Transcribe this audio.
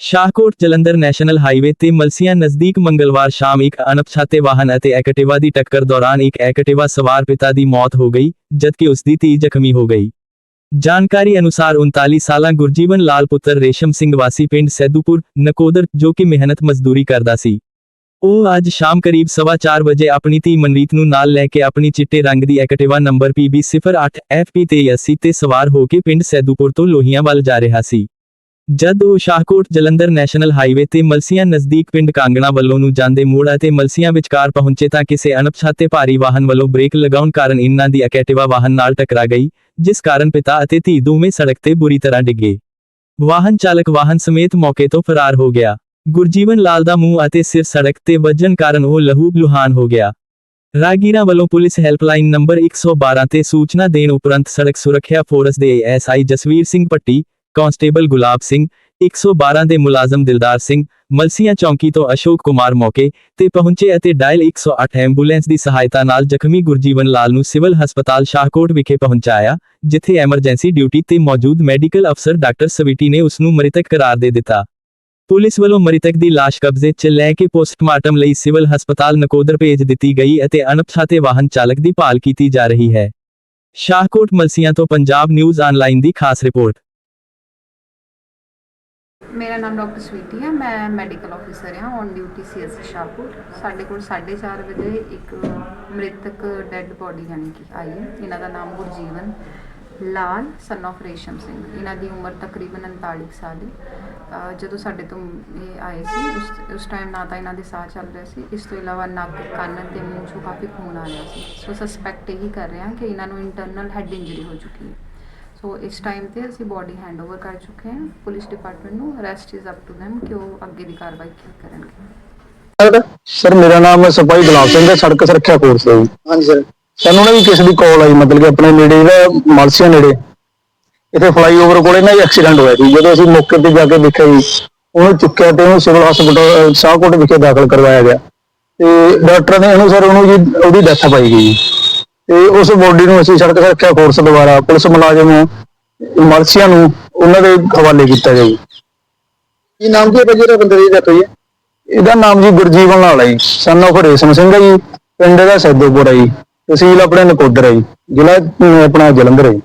Shahkot Jalandhar national highway ਤੇ ਮਲਸੀਆਂ ਨਜ਼ਦੀਕ ਮੰਗਲਵਾਰ ਸ਼ਾਮ ਇੱਕ ਅਣਪਛਾਤੇ ਵਾਹਨ ਅਤੇ ਐਕਟਿਵਾ ਦੀ ਟੱਕਰ ਦੌਰਾਨ ਇੱਕ ਐਕਟਿਵਾ ਸਵਾਰ ਪਿਤਾ ਦੀ ਮੌਤ ਹੋ ਗਈ, ਜਦਕਿ ਉਸ ਦੀ ਧੀ ਜ਼ਖਮੀ ਹੋ ਗਈ। ਜਾਣਕਾਰੀ ਅਨੁਸਾਰ 39 ਸਾਲਾਂ ਗੁਰਜੀਵਨ ਲਾਲ ਪੁੱਤਰ ਰੇਸ਼ਮ ਸਿੰਘ ਵਾਸੀ ਪਿੰਡ ਸੈਦੂਪੁਰ, ਨਕੋਦਰ, ਜੋ ਕਿ ਮਿਹਨਤ ਮਜ਼ਦੂਰੀ ਕਰਦਾ ਸੀ। ਉਹ ਅੱਜ ਸ਼ਾਮ ਕਰੀਬ ਸਵਾ ਚਾਰ ਵਜੇ ਆਪਣੀ ਧੀ ਮਨਰੀਤ ਨੂੰ ਨਾਲ ਲੈ ਕੇ ਆਪਣੀ ਚਿੱਟੇ ਰੰਗ ਦੀ ਐਕਟਿਵਾ ਨੰਬਰ PB08 FP ਤੇ 80 ਤੇ ਸਵਾਰ ਹੋ ਕੇ ਪਿੰਡ ਸੈਦੂਪੁਰ ਤੋਂ ਲੋਹੀਆਂ ਵੱਲ ਜਾ ਰਿਹਾ ਸੀ। ਜਦ ਉਹ ਸ਼ਾਹਕੋਟ ਜਲੰਧਰ ਨੈਸ਼ਨਲ ਹਾਈਵੇ ਤੇ ਮਲਸੀਆਂ ਨਜ਼ਦੀਕ ਪਿੰਡ ਕਾਂਗਣਾ ਵੱਲੋਂ ਨੂੰ ਜਾਂਦੇ ਮੋੜ ਅਤੇ ਮਲਸੀਆਂ ਵਿਚਕਾਰ ਪਹੁੰਚੇ ਤਾਂ ਕਿਸੇ ਅਣਪਛਾਤੇ ਭਾਰੀ ਵਾਹਨ ਵੱਲੋਂ ਬ੍ਰੇਕ ਲਗਾਉਣ ਕਾਰਨ ਇਨ੍ਹਾਂ ਦੀ ਐਕਟਿਵਾ ਵਾਹਨ ਨਾਲ ਟਕਰਾ ਗਈ, ਜਿਸ ਕਾਰਨ ਪਿਤਾ ਅਤੇ ਧੀ ਦੋਵੇਂ ਸੜਕ ਤੇ ਬੁਰੀ ਤਰ੍ਹਾਂ ਡਿੱਗੇ। ਵਾਹਨ ਚਾਲਕ ਵਾਹਨ ਸਮੇਤ ਮੌਕੇ ਤੋਂ ਫਰਾਰ ਹੋ ਗਿਆ। ਗੁਰਜੀਵਨ ਲਾਲ ਦਾ ਮੂੰਹ ਅਤੇ ਸਿਰ ਸੜਕ ਤੇ ਵੱਜਣ ਕਾਰਨ ਉਹ ਲਹੂ ਲੁਹਾਨ ਹੋ ਗਿਆ। ਰਾਗੀਰਾ ਵੱਲੋਂ ਪੁਲਿਸ ਹੈਲਪਲਾਈਨ ਨੰਬਰ 112 ਤੇ ਸੂਚਨਾ ਦੇਣ ਉਪਰੰਤ ਸੜਕ ਸੁਰੱਖਿਆ ਫੋਰਸ ਦੇ ਐਸਆਈ ਜਸਵੀਰ ਸਿੰਘ ਪੱਟੀ ਕਾਂਸਟੇਬਲ ਗੁਲਾਬ ਸਿੰਘ 112 ਦੇ ਮੁਲਾਜ਼ਮ ਦਿਲਦਾਰ ਸਿੰਘ, ਮਲਸੀਆਂ ਚੌਂਕੀ ਤੋਂ ਅਸ਼ੋਕ ਕੁਮਾਰ ਮੌਕੇ ਤੇ ਪਹੁੰਚੇ ਅਤੇ ਡਾਇਲ 108 ਐਂਬੂਲੈਂਸ ਦੀ ਸਹਾਇਤਾ ਨਾਲ ਜ਼ਖਮੀ ਗੁਰਜੀਵਨ ਲਾਲ ਨੂੰ ਸਿਵਲ ਹਸਪਤਾਲ ਸ਼ਾਹਕੋਟ ਵਿਖੇ ਪਹੁੰਚਾਇਆ, ਜਿੱਥੇ ਐਮਰਜੈਂਸੀ ਡਿਊਟੀ ਤੇ ਮੌਜੂਦ ਮੈਡੀਕਲ ਅਫਸਰ ਡਾਕਟਰ ਸਵੀਟੀ ਨੇ ਉਸ ਨੂੰ ਮ੍ਰਿਤਕ ਕਰਾਰ ਦੇ ਦਿੱਤਾ। ਪੁਲਿਸ ਵੱਲੋਂ ਮ੍ਰਿਤਕ ਦੀ ਲਾਸ਼ ਕਬਜ਼ੇ 'ਚ ਲੈ ਕੇ ਪੋਸਟਮਾਰਟਮ ਲਈ ਸਿਵਲ ਹਸਪਤਾਲ ਨਕੋਦਰ ਭੇਜ ਦਿੱਤੀ ਗਈ ਅਤੇ ਅਣਪਛਾਤੇ ਵਾਹਨ ਚਾਲਕ ਦੀ ਭਾਲ ਕੀਤੀ ਜਾ ਰਹੀ ਹੈ। ਸ਼ਾਹਕੋਟ ਮਲਸੀਆਂ ਤੋਂ ਪੰਜਾਬ ਨਿਊਜ਼ ਆਨਲਾਈਨ ਦੀ ਖਾਸ ਰਿਪੋਰਟ। ਮੇਰਾ ਨਾਮ ਡਾਕਟਰ ਸਵੀਟੀ ਹੈ ਮੈਂ ਮੈਡੀਕਲ ਆਫੀਸਰ ਹਾਂ ਔਨ ਡਿਊਟੀ ਸੀਐਸ ਸ਼ਾਹਪੁਰ। ਸਾਡੇ ਕੋਲ 4:30 ਵਜੇ ਇੱਕ ਮ੍ਰਿਤਕ ਡੈੱਡ ਬੋਡੀ ਯਾਨੀ ਕਿ ਆਈ ਹੈ। ਇਹਨਾਂ ਦਾ ਨਾਮ ਗੁਰਜੀਵਨ ਲਾਲ ਸਨ of ਰੇਸ਼ਮ ਸਿੰਘ। ਇਹਨਾਂ ਦੀ ਉਮਰ ਤਕਰੀਬਨ 39 ਸਾਲ ਹੈ। ਜਦੋਂ ਸਾਡੇ ਤੋਂ ਇਹ ਆਏ ਸੀ, ਉਸ ਉਸ ਟਾਈਮ ਨਾ ਤਾਂ ਇਹਨਾਂ ਦੇ ਸਾਹ ਚੱਲ ਰਿਹਾ ਸੀ। ਇਸ ਤੋਂ ਇਲਾਵਾ ਨੱਕ, ਕੰਨ ਤੇ ਮੂੰਹ ਚੋਂ ਕਾਫੀ ਖੂਨ ਆ ਰਿਹਾ ਸੀ। ਸੋ ਸਸਪੈਕਟ ਇਹੀ ਕਰ ਰਹੇ ਹਾਂ ਕਿ ਇਹਨਾਂ ਨੂੰ ਇੰਟਰਨਲ ਹੈਡ ਇੰਜਰੀ ਹੋ ਚੁੱਕੀ ਹੈ। ਸੋ ਇਸ ਟਾਈਮ ਤੇ ਅਸੀਂ ਬੋਡੀ ਹੈਂਡਓਵਰ ਕਰ ਚੁੱਕੇ ਹਾਂ। ਪੁਲਿਸ ਡਿਪਾਰਟਮੈਂਟ ਨੂੰ rest is up to them ਕਿ ਉਹ ਅੱਗੇ ਦੀ ਕਾਰਵਾਈ ਕੀ ਕਰਨਗੇ। ਸਰ ਮੇਰਾ ਨਾਮ ਹੈ ਸਿਪਾਹੀ ਗੁਲਾਬ ਸਿੰਘ ਹੈ ਸੜਕ ਸੁਰੱਖਿਆ ਫੋਰਸ ਹੈ ਜੀ। ਹਾਂਜੀ ਸਰ ਸਾਨੂੰ ਨਾ ਵੀ ਕਿਸੇ ਦੀ ਕਾਲ ਆਈ ਮਤਲਬ ਕਿ ਆਪਣੇ ਨੇੜੇ ਜਿਹੜਾ ਮਾਲਸੀਆ ਨੇੜੇ। ਇੱਥੇ ਫਲਾਈਓਵਰ ਕੋਲੇ ਨਾ ਐਕਸੀਡੈਂਟ ਹੋਇਆ ਸੀ ਜਦੋਂ ਅਸੀਂ ਮੌਕੇ ਤੇ ਜਾ ਕੇ ਦੇਖਿਆ ਜੀ ਉਹਨੂੰ ਚੁੱਕਿਆ ਤੇ ਉਹਨੂੰ ਸਿਵਲ ਹਸਪਤਾਲ ਸ਼ਾਹਕੋਟ ਵਿਖੇ ਦਾਖਲ ਕਰਵਾਇਆ ਗਿਆ। ਤੇ ਡਾਕਟਰ ਨੇ ਇਹਨੂੰ ਸਰ ਉਹਨੂੰ ਜੀ ਉਹਦੀ ਡੈਥ ਪਾਈ ਗਈ ਜੀ। ਤੇ ਉਸ ਬੋਡੀ ਨੂੰ ਅਸੀਂ ਸੜਕ ਸੁਰੱਖਿਆ ਫੋਰਸ ਦੁਆਰਾ ਪੁਲਿਸ ਮੁਲਾਜ਼ਮ ਮਾਲਸੀਆ ਨੂੰ ਉਹਨਾਂ ਦੇ ਹਵਾਲੇ ਕੀਤਾ ਗਿਆ ਜੀ। ਕੀ ਨਾਮ ਕੀ ਹੈ ਭਾਜੀ? ਜਿਹੜਾ ਬੰਦੇ ਦੀ ਡੈਥ ਹੋਈ ਹੈ? ਇਹਦਾ ਨਾਮ ਜੀ ਗੁਰਜੀਵਨ ਲਾਲ ਹੈ ਜੀ। ਸਨ of ਰੇਸ਼ਮ ਸਿੰਘ ਹੈ ਜੀ। ਪਿੰਡ ਦਾ ਸੈਦੋਪੁਰ ਹੈ ਜੀ। ਤਹਿਸੀਲ ਆਪਣੇ ਨਕੋਦਰ ਹੈ ਜੀ। ਜ਼ਿਲ੍ਹਾ ਆਪਣਾ ਜਲੰਧਰ ਹੈ ਜੀ।